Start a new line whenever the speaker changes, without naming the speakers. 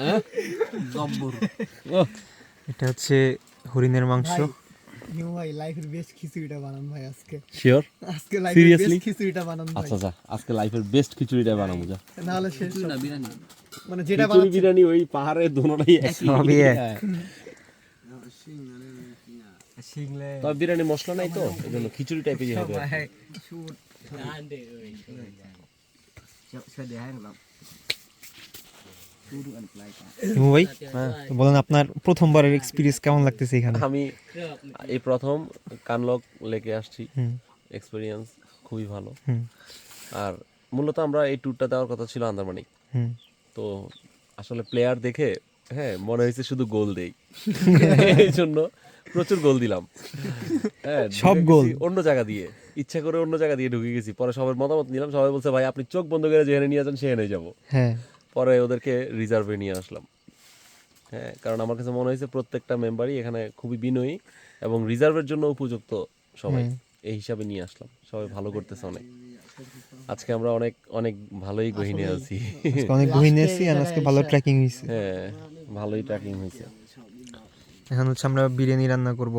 হ্যাঁ?
এটা হচ্ছে হরিণের মাংস
নিউ ভাই লাইফের বেস্ট খিচুড়িটা বানান ভাই আজকে
sure?
আজকে লাইফের বেস্ট খিচুড়িটা বানান ভাই
আচ্ছা আচ্ছা আজকে লাইফের বেস্ট খিচুড়িটা বানাবো যা
নাহলে শেষ সব। মানে যেটা বানাচ্ছি
বিরিয়ানি ওই পাহাড়ে দোনোটাই একই
সবই এক।
তবে বিরিয়ানি মশলা নাই তো এই জন্য খিচুড়ি। টাইপেরই হবে
বলেন আপনার প্রথমবারের এক্সপিরিয়েন্স কেমন লাগতেছে এখানে?
আমি এই প্রথম কানলক লেকে আসছি। এক্সপিরিয়েন্স খুবই ভালো। আর মূলত আমরা এই ট্যুরটা দেওয়ার কথা ছিল আন্দারমানিক তো আসলে প্লেয়ার দেখে হ্যাঁ মনে হয়েছে শুধু গোল দেই। এই জন্য প্রচুর গোল দিলাম। হ্যাঁ
সব গোল।
অন্য জায়গা দিয়ে। ইচ্ছা করে অন্য জায়গা দিয়ে ঢুকে গেছি। পরে সবার মতামত নিলাম সবাই বলছে ভাই আপনি চোখ বন্ধ করে যেখানে নিয়ে যান সেখানে যাব।
হ্যাঁ।
পরে ওদেরকে রিজার্ভে নিয়ে আসলাম। হ্যাঁ কারণ আমার কাছে মনে হয়েছে প্রত্যেকটা মেম্বারই এখানে খুবই বিনয়ী এবং রিজার্ভের জন্য উপযুক্ত সবাই। এই হিসাবে নিয়ে আসলাম। সবাই ভালো করতেছে অনেক। আজকে আমরা অনেক অনেক ভালোই গহিনে আছি।
অনেক গহীন এসেছি আর আজকে ভালো ট্রেকিং হয়েছে
হ্যাঁ। ভালোই ট্র্যাকিং হয়েছে।
এখন হচ্ছে আমরা বিরিয়ানি রান্না করব।